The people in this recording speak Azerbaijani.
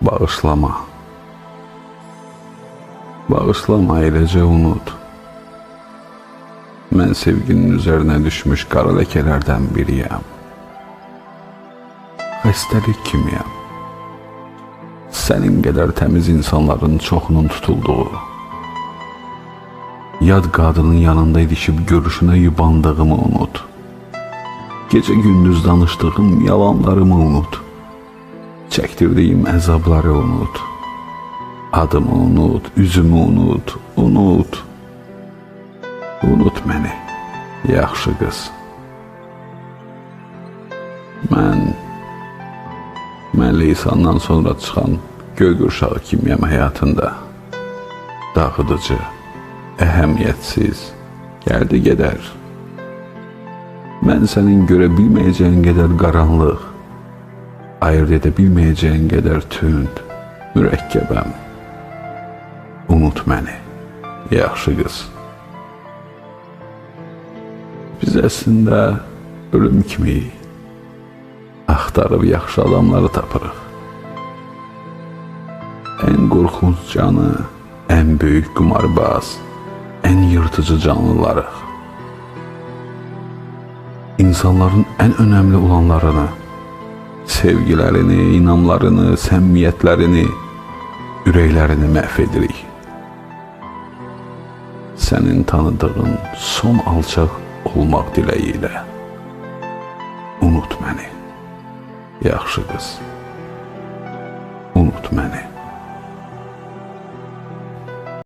Bağışlama. Bağışlama, eləcə unut. Mən sevginin üzərinə düşmüş qara ləkələrdən biriyəm. Xəstəlik kimiyəm. Sənin qədər təmiz insanların çoxunun tutulduğu, yad qadının yanında ilişib görüşünə yubandığımı unut. Gecə gündüz danışdığım yalanlarımı unut. Çəkdirdiyim əzabları unut. Adımı unut, üzümü unut, unut. Unut məni, yaxşı qız. Mən mən lisandan sonra çıxan göy qurşağı kimiyəm həyatında. Dağıdıcı, əhəmiyyətsiz, gəldi gedər. Mən sənin görə bilməyəcəyin qədər qaranlıq, ayırt edə bilməyəcəyin qədər tünd, mürəkkəbəm. Unut məni, yaxşı qız. Biz əslində ölüm kimi axtarıb yaxşı adamları tapırıq. Ən qorxunc canı, ən böyük qumarbaz, ən yırtıcı canlılarıq. İnsanların ən önəmli olanlarını, sevgilərini, inamlarını, səmimiyyətlərini, ürəklərini məhv edirik. Sənin tanıdığın son alçaq olmaq diləyi ilə. Unut məni, yaxşı qız. Unut məni.